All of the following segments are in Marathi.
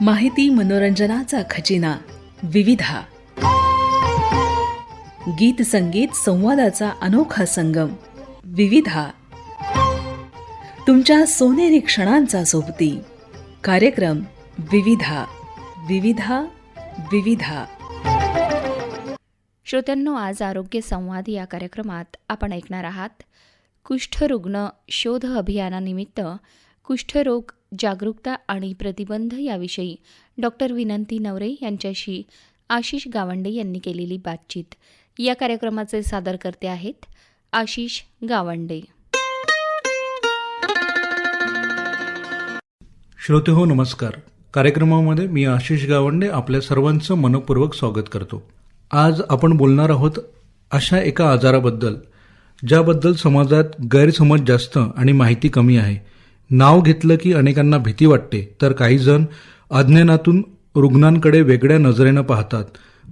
माहिती मनोरंजनाचा खजिना विविधा. गीत संगीत संवादाचा अनोखा संगम विविधा. तुमच्या सोनेरी क्षणांचा सोबती कार्यक्रम विविधा. विविधा विविधा. श्रोत्यांनो आज आरोग्य संवाद या कार्यक्रमात आपण ऐकणार आहात कुष्ठरुग्ण शोध अभियानानिमित्त कुष्ठरोग जागरूकता आणि प्रतिबंध याविषयी डॉक्टर विनंती नवरे यांच्याशी आशिष गावंडे यांनी केलेली बातचीत. या कार्यक्रमाचे सादरकर्ते आहेत आशिष गावंडे. श्रोते हो नमस्कार. कार्यक्रमामध्ये मी आशिष गावंडे आपल्या सर्वांचं मनपूर्वक स्वागत करतो. आज आपण बोलणार आहोत अशा एका आजाराबद्दल ज्याबद्दल समाजात गैरसमज जास्त आणि माहिती कमी आहे. नाव घेतलं की अनेकांना भीती वाटते तर काही जण अज्ञानातून रुग्णांकडे वेगळ्या नजरेनं पाहतात.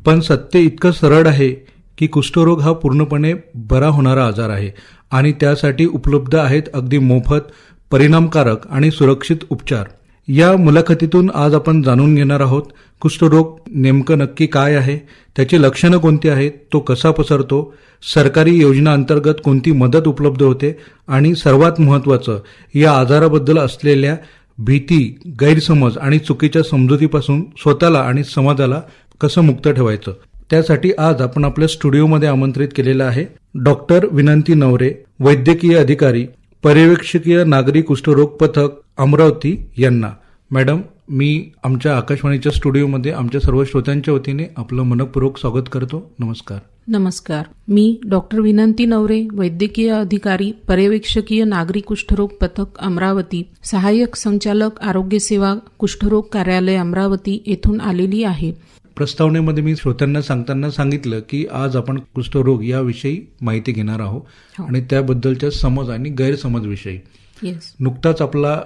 पण सत्य इतकं सरळ आहे की कुष्ठरोग हा पूर्णपणे बरा होणारा आजार आहे आणि त्यासाठी उपलब्ध आहेत अगदी मोफत परिणामकारक आणि सुरक्षित उपचार. या मुलाखतीतून आज आपण जाणून घेणार आहोत कुष्ठरोग नेमकं नक्की काय आहे? त्याची लक्षणं कोणती आहेत? तो कसा पसरतो? सरकारी योजना अंतर्गत कोणती मदत उपलब्ध होते? आणि सर्वात महत्त्वाचं या आजाराबद्दल असलेल्या भीती गैरसमज आणि चुकीच्या समजुतीपासून स्वतःला आणि समाजाला कसं मुक्त ठेवायचं? त्यासाठी आज आपण आपल्या स्टुडिओमध्ये आमंत्रित केलेलं आहे डॉक्टर विनंती नवरे वैद्यकीय अधिकारी पर्यवेक्षकीय नागरी कुष्ठरोग पथक अमरावती यांना. मॅडम मी आमच्या आकाशवाणीच्या स्टुडिओमध्ये आमच्या सर्व श्रोत्यांच्या वतीने आपलं मनपूर्वक स्वागत करतो. नमस्कार. नमस्कार. मी डॉक्टर विनंती नवरे वैद्यकीय अधिकारी पर्यवेक्षकीय नागरी कुष्ठरोग पथक अमरावती सहाय्यक संचालक आरोग्य सेवा कुष्ठरोग कार्यालय अमरावती येथून आलेली आहे. प्रस्तावनेमध्ये मी श्रोत्यांना सांगताना सांगितलं की आज आपण कुष्ठरोग याविषयी माहिती घेणार आहोत आणि त्याबद्दलच्या समज आणि गैरसमज विषयी. येस नुकताच आपला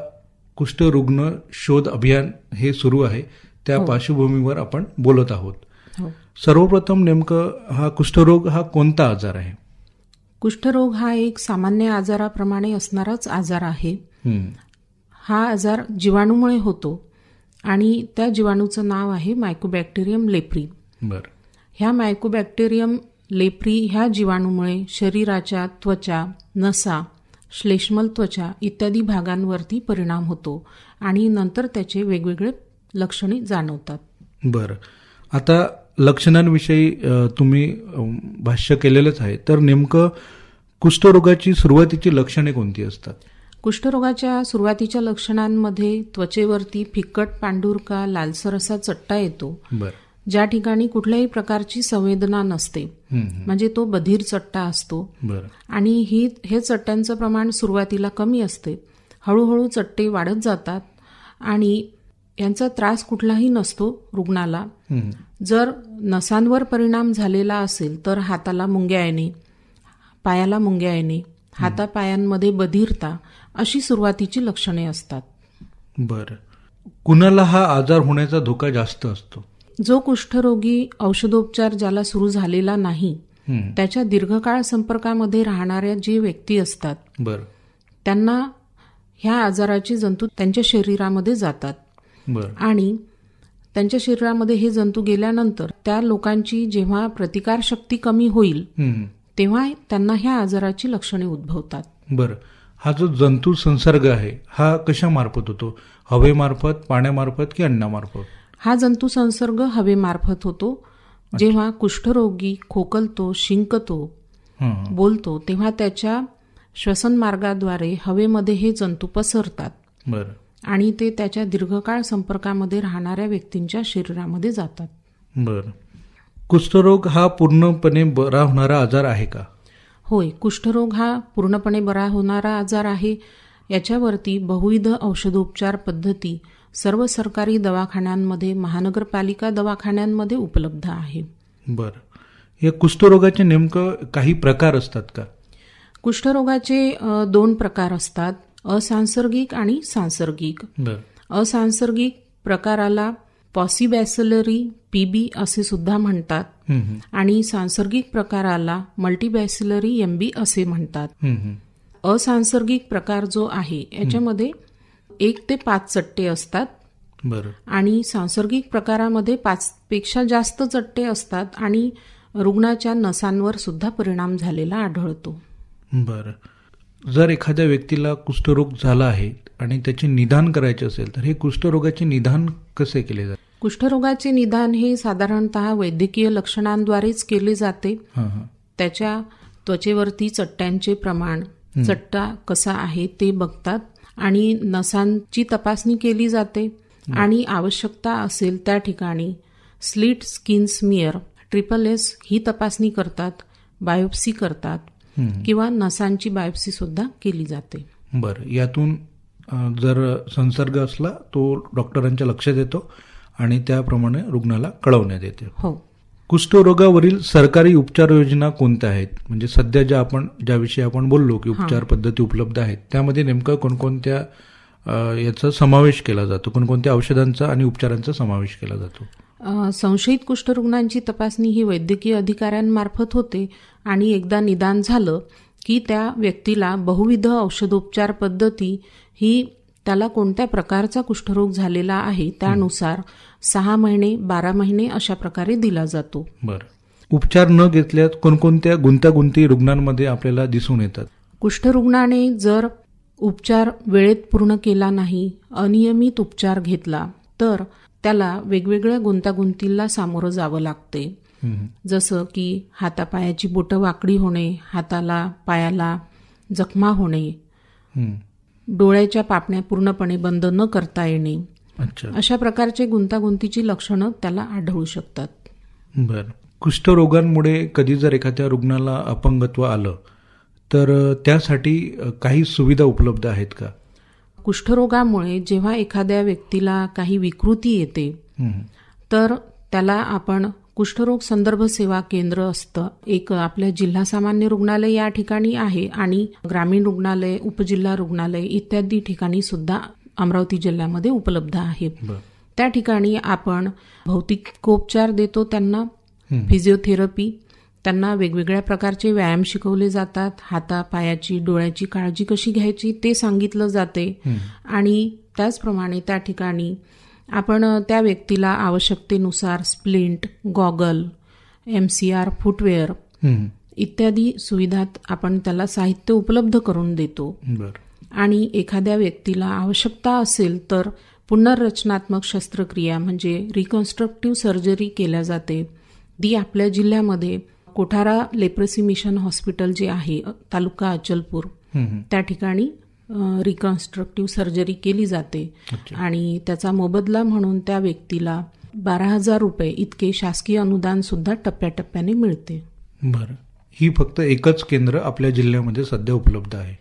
कुष्ठरुग्ण शोध अभियान हे सुरू आहे. त्या पार्श्वभूमीवर आपण बोलत आहोत. हो. सर्वप्रथम नेमकं हा कुष्ठरोग हा कोणता आजार आहे? कुष्ठरोग हा एक सामान्य आजाराप्रमाणे असणाराच आजार आहे. हा आजार जीवाणूमुळे होतो आणि त्या जीवाणूचं नाव आहे मायकोबॅक्टेरियम लेप्री बर. ह्या मायकोबॅक्टेरियम लेप्री ह्या जीवाणूमुळे शरीराच्या त्वचा नसा श्लेष्मल त्वचा इत्यादी भागांवरती परिणाम होतो आणि नंतर त्याचे वेगवेगळे लक्षणे जाणवतात. बर. आता लक्षणांविषयी तुम्ही भाष्य केलेलंच आहे. तर नेमकं कुष्ठरोगाची सुरुवातीची लक्षणे कोणती असतात? कुष्ठरोगाच्या सुरुवातीच्या लक्षणांमध्ये त्वचेवरती फिक्कट पांढुरका लालसर असा चट्टा येतो. बर. ज्या ठिकाणी कुठल्याही प्रकारची संवेदना नसते. म्हणजे तो बधीर चट्टा असतो. आणि ही हे चट्ट्यांचं प्रमाण सुरुवातीला कमी असते. हळूहळू चट्टे वाढत जातात आणि यांचा त्रास कुठलाही नसतो रुग्णाला. जर नसांवर परिणाम झालेला असेल तर हाताला मुंग्या येणे पायाला मुंग्या येणे हातापायांमध्ये बधिरता अशी सुरुवातीची लक्षणे असतात. बर. कुणाला हा आजार होण्याचा धोका जास्त असतो? जो कुष्ठरोगी औषधोपचार ज्याला सुरू झालेला नाही त्याच्या दीर्घकाळ संपर्कामध्ये राहणाऱ्या जे व्यक्ती असतात बर. त्यांना ह्या आजाराचे जंतू त्यांच्या शरीरामध्ये जातात. बर. आणि त्यांच्या शरीरामध्ये हे जंतू गेल्यानंतर त्या लोकांची जेव्हा प्रतिकारशक्ती कमी होईल तेव्हा त्यांना ह्या आजाराची लक्षणे उद्भवतात. बर. हा जो जंतू संसर्ग आहे हा कशामार्फत होतो? हवेमार्फत पाण्यामार्फत की अन्नामार्फत? हा जंतू संसर्ग हवेमार्फत होतो. जेव्हा कुष्ठरोगी खोकलतो शिंकतो बोलतो तेव्हा त्याच्या श्वसन मार्गाद्वारे हवेमध्ये हे जंतू पसरतात. बर. आणि ते त्याच्या दीर्घकाळ संपर्कामध्ये राहणाऱ्या व्यक्तींच्या शरीरामध्ये जातात. बर. कुष्ठरोग हा पूर्णपणे बरा होणारा आजार आहे का? होय कुष्ठरोग हा पूर्णपणे बरा होणारा आजार आहे. याच्यावरती बहुविध औषधोपचार पद्धती सर्व सरकारी दवाखान्यांमध्ये महानगरपालिका दवाखान्यांमध्ये उपलब्ध आहे. बर. या कुष्ठरोगाचे नेमकं काही प्रकार असतात का? कुष्ठरोगाचे दोन प्रकार असतात. असंसर्गिक आणि सांसर्गिक. बर. असंसर्गिक प्रकाराला पॉसिबॅसिलरी पीबी असे सुद्धा म्हणतात. आणि सांसर्गिक प्रकाराला मल्टीबॅसिलरी एमबी असे म्हणतात. असंसर्गिक प्रकार जो आहे याच्यामध्ये एक ते पाच चट्टे असतात. बरं. आणि सांसर्गिक प्रकारामध्ये पाचपेक्षा जास्त चट्टे असतात आणि रुग्णाच्या नसांवर सुद्धा परिणाम झालेला आढळतो. बरं. जर एखाद्या व्यक्तीला कुष्ठरोग झाला आहे आणि त्याचे निदान करायचे असेल तर हे कुष्ठरोगाचे निदान कसे केले जाते? कुष्ठरोगाचे निदान हे साधारणतः वैद्यकीय लक्षणांद्वारेच केले जाते. त्याच्या त्वचेवरती चट्ट्यांचे प्रमाण चट्टा कसा आहे ते बघतात. आणि नसांची तपासणी केली जाते आणि आवश्यकता असेल त्या ठिकाणी slit skin smear triple S ही तपासणी करतात बायोप्सी करतात किंवा नसांची बायोप्सी सुद्धा केली जाते. बरं यातून जर संसर्ग असला तो डॉक्टरांच्या लक्षात येतो आणि त्याप्रमाणे रुग्णाला कळवण्यात येते. हो. कुष्ठरोगावरील सरकारी उपचार योजना कोणत्या आहेत? म्हणजे सध्या ज्या आपण ज्याविषयी आपण बोललो की उपचार पद्धती उपलब्ध आहेत त्यामध्ये नेमकं कोणकोणत्या याचा समावेश केला जातो? कोणकोणत्या औषधांचा आणि उपचारांचा समावेश केला जातो? संशयित कुष्ठरुग्णांची तपासणी ही वैद्यकीय अधिकाऱ्यांमार्फत होते आणि एकदा निदान झालं की त्या व्यक्तीला बहुविध औषधोपचार पद्धती ही त्याला कोणत्या प्रकारचा कुष्ठरोग झालेला आहे त्यानुसार सहा महिने बारा महिने अशा प्रकारे दिला जातो. बरं. उपचार न घेतल्यास कोणकोणत्या गुंतागुंती रुग्णांमध्ये आपल्याला दिसून येतात? कुष्ठरुग्णाने जर उपचार वेळेत पूर्ण केला नाही अनियमित उपचार घेतला तर त्याला वेगवेगळ्या गुंतागुंतीला सामोरं जावं लागते. जसं की हातापायाची बोटं वाकडी होणे हाताला पायाला जखमा होणे. डोळ्याच्या पापण्या पूर्णपणे बंद न करता येणे. अच्छा. अशा प्रकारचे गुंतागुंतीची लक्षणं त्याला आढळू शकतात. बरं. कुष्ठरोगांमुळे कधी जर एखाद्या रुग्णाला अपंगत्व आलं तर त्यासाठी काही सुविधा उपलब्ध आहेत का? कुष्ठरोगामुळे जेव्हा एखाद्या व्यक्तीला काही विकृती येते. तर त्याला आपण कुष्ठरोग संदर्भ सेवा केंद्र असतं. एक आपल्या जिल्हा सामान्य रुग्णालय या ठिकाणी आहे आणि ग्रामीण रुग्णालय उपजिल्हा रुग्णालय इत्यादी ठिकाणी सुद्धा अमरावती जिल्ह्यामध्ये उपलब्ध आहे. त्या ठिकाणी आपण भौतिकोपचार देतो त्यांना फिजिओथेरपी त्यांना वेगवेगळ्या प्रकारचे व्यायाम शिकवले जातात. हाता पायाची डोळ्याची काळजी कशी घ्यायची ते सांगितलं जाते. आणि त्याचप्रमाणे त्या ठिकाणी आपण त्या व्यक्तीला आवश्यकतेनुसार splint goggle M C R footwear. इत्यादी सुविधात आपण त्याला साहित्य उपलब्ध करून देतो आणि एखाद्या व्यक्तीला आवश्यकता असेल तर पुनर्रचनात्मक शस्त्रक्रिया म्हणजे रिकन्स्ट्रक्टिव्ह सर्जरी केल्या जाते ती आपल्या जिल्ह्यामध्ये कोठारा लेप्रसी मिशन हॉस्पिटल जे आहे तालुका अचलपूर. त्या ठिकाणी रिकन्स्ट्रक्टिव्ह सर्जरी केली जाते. आणि त्याचा मोबदला म्हणून त्या व्यक्तीला बारा हजार रुपये इतके शासकीय अनुदान सुद्धा टप्प्याटप्प्याने मिळते. बरं. ही फक्त एकच केंद्र आपल्या जिल्ह्यामध्ये सध्या उपलब्ध आहे.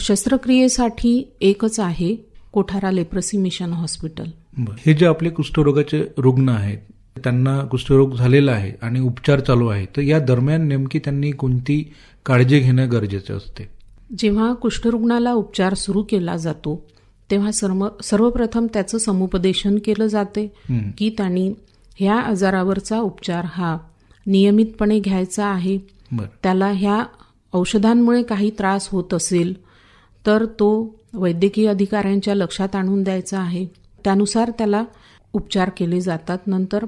शस्त्रक्रियेसाठी एकच आहे कोठारा लेप्रसी मिशन हॉस्पिटल. बरं. हे जे आपले कुष्ठरोगाचे रुग्ण आहेत त्यांना कुष्ठरोग झालेला आहे आणि उपचार चालू आहे तर या दरम्यान नेमकी त्यांनी कोणती काळजी घेणं गरजेचं असते? जेव्हा कुष्ठरुग्णाला उपचार सुरू केला जातो तेव्हा सर्व सर्वप्रथम त्याचं समुपदेशन केलं जाते. की त्यांनी ह्या आजारावरचा उपचार हा नियमितपणे घ्यायचा आहे. त्याला ह्या औषधांमुळे काही त्रास होत असेल तर तो वैद्यकीय अधिकाऱ्यांच्या लक्षात आणून द्यायचा आहे. त्यानुसार त्याला उपचार केले जातात नंतर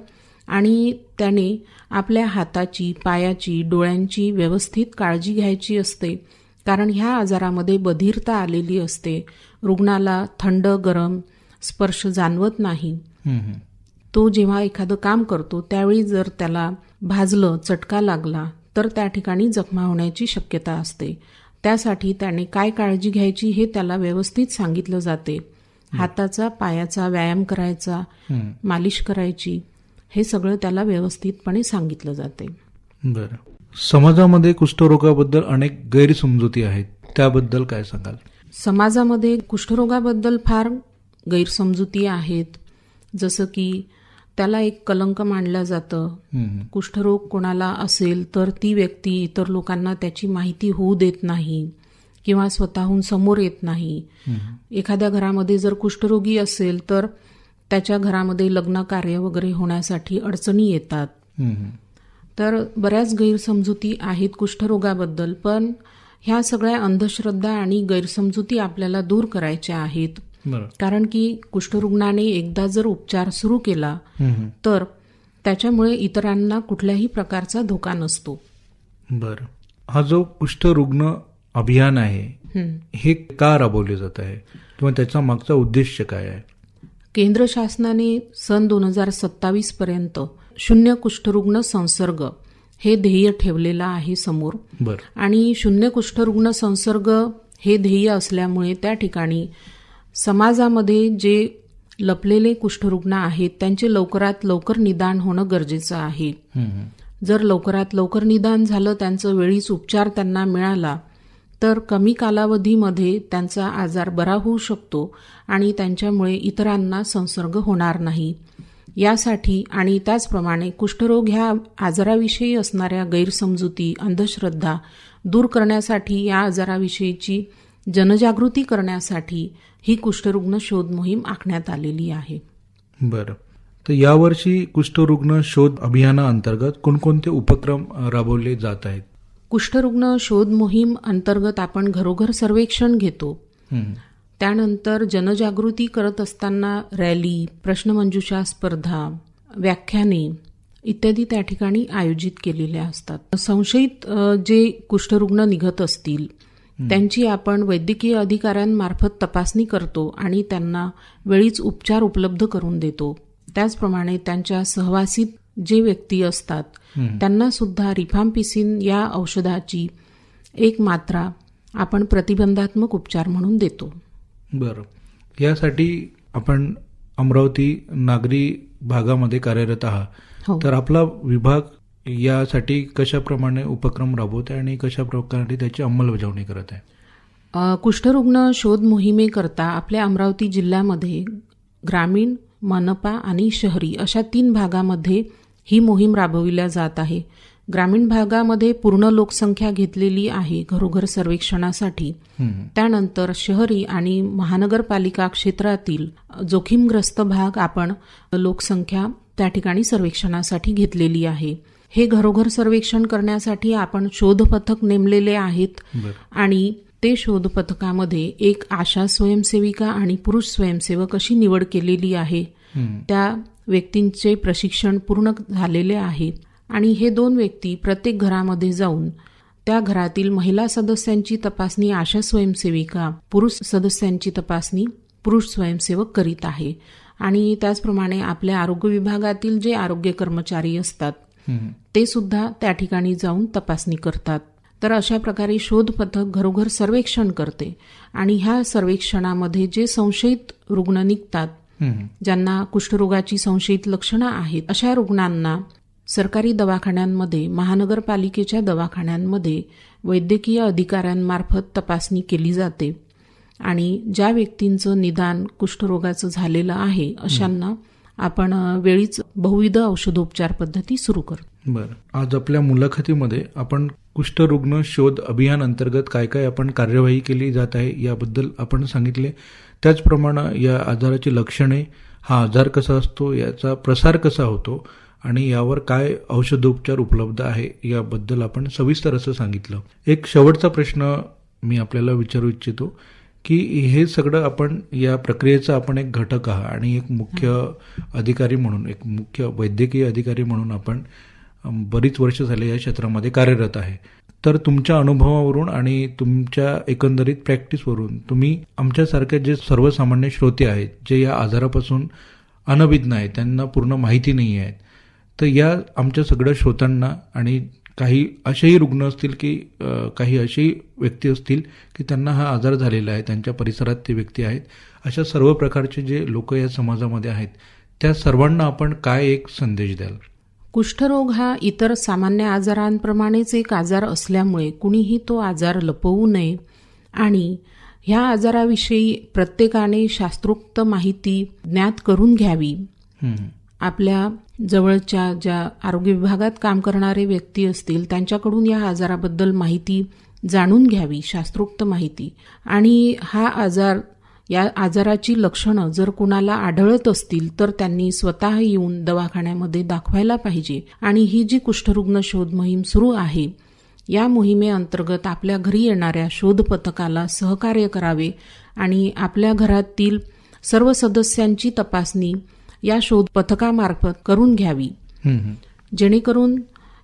आणि त्याने आपल्या हाताची पायाची डोळ्यांची व्यवस्थित काळजी घ्यायची असते. कारण ह्या आजारामध्ये बधिरता आलेली असते. रुग्णाला थंड गरम स्पर्श जाणवत नाही. तो जेव्हा एखादं काम करतो त्यावेळी जर त्याला भाजलं चटका लागला तर त्या ठिकाणी जखमा होण्याची शक्यता असते. त्यासाठी त्याने काय काळजी घ्यायची हे त्याला व्यवस्थित सांगितलं जाते. हाताचा पायाचा व्यायाम करायचा. मालिश करायची हे सगळं त्याला व्यवस्थितपणे सांगितलं जाते. बरं. समाजामध्ये कुष्ठरोगाबद्दल अनेक गैरसमजुती आहेत. त्याबद्दल काय सांगाल? समाजामध्ये कुष्ठरोगाबद्दल फार गैरसमजुती आहेत. जसं की त्याला एक कलंक मानलं जातं. कुष्ठरोग कोणाला असेल तर ती व्यक्ती इतर लोकांना त्याची माहिती होऊ देत नाही किंवा स्वतःहून समोर येत नाही. एखाद्या घरामध्ये जर कुष्ठरोगी असेल तर त्याच्या घरामध्ये लग्न कार्य वगैरे होण्यासाठी अडचणी येतात. तर बऱ्याच गैरसमजुती आहेत कुष्ठरोगाबद्दल पण ह्या सगळ्या अंधश्रद्धा आणि गैरसमजुती आपल्याला दूर करायच्या आहेत. कारण की कुष्ठरुग्णाने एकदा जर उपचार सुरू केला. तर त्याच्यामुळे इतरांना कुठल्याही प्रकारचा धोका नसतो. बरं. हा जो कुष्ठरुग्ण अभियान आहे हं. हे का राबवले जात आहे? किंवा त्याचा मागचा उद्देश काय आहे? केंद्र शासनाने सन दोन हजार सत्तावीस पर्यंत शून्य कुष्ठरुग्ण संसर्ग हे ध्येय ठेवलेलं आहे समोर. आणि शून्य कुष्ठरुग्ण संसर्ग हे ध्येय असल्यामुळे त्या ठिकाणी समाजामध्ये जे लपलेले कुष्ठरुग्ण आहेत त्यांचे लवकरात लवकर निदान होणं गरजेचं आहे. जर लवकरात लवकर निदान झालं त्यांचं वेळीच उपचार त्यांना मिळाला तर कमी कालावधीमध्ये त्यांचा आजार बरा होऊ शकतो आणि त्यांच्यामुळे इतरांना संसर्ग होणार नाही. यासाठी आणि त्याचप्रमाणे कुष्ठरोग ह्या आजाराविषयी असणाऱ्या गैरसमजुती अंधश्रद्धा दूर करण्यासाठी या आजाराविषयीची जनजागृती करण्यासाठी ही कुष्ठरुग्ण शोध मोहीम आखण्यात आलेली आहे. बरं. तर यावर्षी कुष्ठरुग्ण शोध अभियानाअंतर्गत कोणकोणते उपक्रम राबवले जात आहेत? कुष्ठरुग्ण शोध मोहीम अंतर्गत आपण घरोघर सर्वेक्षण घेतो. त्यानंतर जनजागृती करत असताना रॅली प्रश्नमंजुषा स्पर्धा व्याख्याने इत्यादी त्या ठिकाणी आयोजित केलेल्या असतात. संशयित जे कुष्ठरुग्ण निघत असतील त्यांची आपण वैद्यकीय अधिकाऱ्यांमार्फत तपासणी करतो आणि त्यांना वेळीच उपचार उपलब्ध करून देतो. त्याचप्रमाणे त्यांच्या सहवासीत जे व्यक्ती असतात त्यांना सुद्धा रिफाम्पिसिन या औषधाची एक मात्रा आपण प्रतिबंधात्मक उपचार म्हणून देतो. बरं. यासाठी आपण अमरावती नागरी भागामध्ये कार्यरत आहात. हो. तर आपला विभाग यासाठी कशाप्रमाणे उपक्रम राबवत आहे आणि कशा प्रकारे त्याची अंमलबजावणी करत आहे? कुष्ठरुग्ण शोध मोहिमेकरता आपल्या अमरावती जिल्ह्यामध्ये ग्रामीण मनपा आणि शहरी अशा तीन भागामध्ये ही मोहीम राबविल्या जात आहे. ग्रामीण भागामध्ये पूर्ण लोकसंख्या घेतलेली आहे घरोघर सर्वेक्षणासाठी. त्यानंतर शहरी आणि महानगरपालिका क्षेत्रातील जोखीमग्रस्त भाग आपण लोकसंख्या त्या ठिकाणी सर्वेक्षणासाठी घेतलेली आहे. हे घरोघर सर्वेक्षण करण्यासाठी आपण शोध पथक नेमलेले आहेत आणि ते शोध पथकामध्ये एक आशा स्वयंसेविका आणि पुरुष स्वयंसेवक अशी निवड केलेली आहे. त्या व्यक्तींचे प्रशिक्षण पूर्ण झालेले आहे. आणि हे दोन व्यक्ती प्रत्येक घरामध्ये जाऊन त्या घरातील महिला सदस्यांची तपासणी आशा स्वयंसेविका पुरुष सदस्यांची तपासणी पुरुष स्वयंसेवक करीत आहे. आणि त्याचप्रमाणे आपल्या आरोग्य विभागातील जे आरोग्य कर्मचारी असतात ते सुद्धा त्या ठिकाणी जाऊन तपासणी करतात. तर अशा प्रकारे शोध पथक घरोघर सर्वेक्षण करते आणि ह्या सर्वेक्षणामध्ये जे संशयित रुग्ण निघतात ज्यांना कुष्ठरोगाची संशयित लक्षणं आहेत अशा रुग्णांना सरकारी दवाखान्यांमध्ये महानगरपालिकेच्या दवाखान्यांमध्ये वैद्यकीय अधिकाऱ्यांमार्फत तपासणी केली जाते आणि ज्या व्यक्तींचं निदान कुष्ठरोगाचं झालेलं आहे अशांना आपण वेळीच बहुविध औषधोपचार पद्धती सुरू करतो बरं. आज आपल्या मुलाखतीमध्ये आपण कुष्ठरुग्ण शोध अभियान अंतर्गत काय काय आपण कार्यवाही केली जात आहे याबद्दल आपण सांगितले. त्याचप्रमाणे या आजाराची लक्षणे हा आजार कसा असतो याचा प्रसार कसा होतो आणि यावर काय औषधोपचार उपलब्ध आहे याबद्दल आपण सविस्तर असं सांगितलं. एक शेवटचा प्रश्न मी आपल्याला विचारू इच्छितो की हे सगळं आपण या प्रक्रियेचा आपण एक घटक आहात आणि एक मुख्य अधिकारी म्हणून एक मुख्य वैद्यकीय अधिकारी म्हणून आपण बरीच वर्ष झाले या क्षेत्रामध्ये कार्यरत आहे. तर तुमच्या अनुभवावरून आणि तुमच्या एकंदरीत प्रॅक्टिसवरून तुम्ही आमच्यासारखे जे सर्वसामान्य श्रोते आहेत जे या आजारापासून अनभिज्ञ आहेत त्यांना पूर्ण माहिती नाही आहेत तर या आमच्या सगळ्या श्रोत्यांना आणि काही असेही रुग्ण असतील की काही अशी व्यक्ती असतील की त्यांना हा आजार झालेला आहे त्यांच्या परिसरात ते व्यक्ती आहेत. अशा सर्व प्रकारचे जे लोक या समाजामध्ये आहेत त्या सर्वांना आपण काय एक संदेश द्याल? कुष्ठरोग हा इतर सामान्य आजारांप्रमाणेच एक आजार असल्यामुळे कुणीही तो आजार लपवू नये आणि ह्या आजाराविषयी प्रत्येकाने शास्त्रोक्त माहिती ज्ञात करून घ्यावी. आपल्या जवळच्या ज्या आरोग्य विभागात काम करणारे व्यक्ती असतील त्यांच्याकडून या आजाराबद्दल माहिती जाणून घ्यावी शास्त्रोक्त माहिती. आणि हा आजार या आजाराची लक्षणं जर कुणाला आढळत असतील तर त्यांनी स्वतः येऊन दवाखान्यामध्ये दाखवायला पाहिजे. आणि ही जी कुष्ठरुग्ण शोध मोहीम सुरू आहे या मोहिमेअंतर्गत आपल्या घरी येणाऱ्या शोध पथकाला सहकार्य करावे आणि आपल्या घरातील सर्व सदस्यांची तपासणी या शोध पथकामार्फत करून घ्यावी. जेणेकरून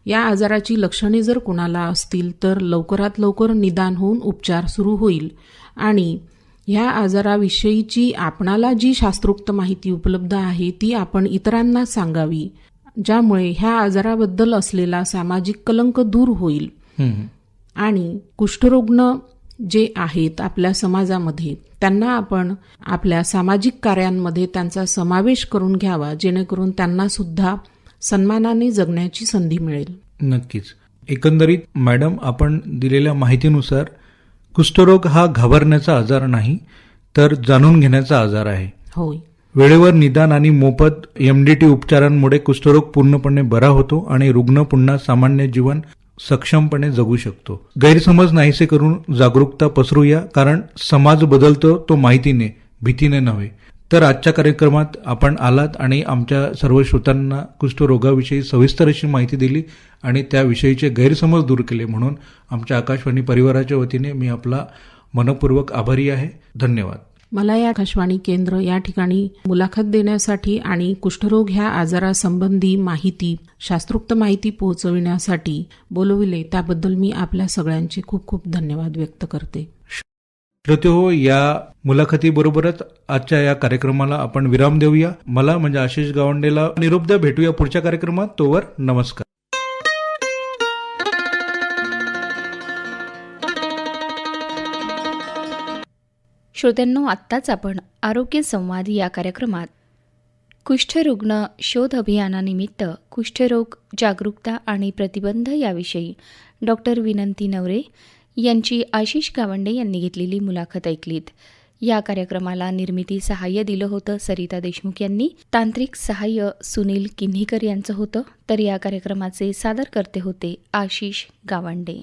या आजाराची लक्षणे जर कुणाला असतील तर लवकरात लवकर निदान होऊन उपचार सुरू होईल आणि ह्या आजाराविषयीची आपणाला जी शास्त्रोक्त माहिती उपलब्ध आहे ती आपण इतरांना सांगावी ज्यामुळे ह्या आजाराबद्दल असलेला सामाजिक कलंक दूर होईल. आणि कुष्ठरुग्ण जे आहेत आपल्या समाजामध्ये त्यांना आपण आपल्या सामाजिक कार्यांमध्ये त्यांचा समावेश करून घ्यावा जेणेकरून त्यांना सुद्धा सन्मानाने जगण्याची संधी मिळेल. नक्कीच. एकंदरीत मॅडम आपण दिलेल्या माहितीनुसार कुष्ठरोग हा घाबरण्याचा आजार नाही तर जाणून घेण्याचा आजार आहे. होय. वेळेवर निदान आणि मोफत एमडीटी उपचारांमुळे कुष्ठरोग पूर्णपणे बरा होतो आणि रुग्ण पुन्हा सामान्य जीवन सक्षमपणे जगू शकतो. गैरसमज नाहीसे करून जागरूकता पसरूया कारण समाज बदलतो तो माहितीने भीतीने नव्हे. तर आजच्या कार्यक्रमात आपण आलात आणि आमच्या सर्व श्रोतांना कुष्ठरोगाविषयी सविस्तर अशी माहिती दिली आणि त्याविषयीचे गैरसमज दूर केले म्हणून आमच्या आकाशवाणी परिवाराच्या वतीने मी आपला मनपूर्वक आभारी आहे. धन्यवाद. मला या आकाशवाणी केंद्र या ठिकाणी मुलाखत देण्यासाठी आणि कुष्ठरोग ह्या आजारासंबंधी माहिती शास्त्रोक्त माहिती पोहोचविण्यासाठी बोलविले त्याबद्दल मी आपल्या सगळ्यांचे खूप खूप धन्यवाद व्यक्त करते. श्रोते हो या मुलाखतीबरोबरच आजच्या या कार्यक्रमाला आपण विराम देऊया. मला म्हणजे आशिष गावंडेला निरोप द्या भेटूया पुढच्या कार्यक्रमात. तोवर नमस्कार. श्रोत्यांनो आत्ताच आपण आरोग्य संवाद या कार्यक्रमात कुष्ठरुग्ण शोध अभियानानिमित्त कुष्ठरोग जागरूकता आणि प्रतिबंध याविषयी डॉक्टर विनंती नवरे यांची आशिष गावंडे यांनी घेतलेली मुलाखत ऐकलीत. या कार्यक्रमाला निर्मिती सहाय्य दिलं होतं सरिता देशमुख यांनी तांत्रिक सहाय्य सुनील किन्हीकर यांचं होतं तर या कार्यक्रमाचे सादरकर्ते होते आशिष गावंडे.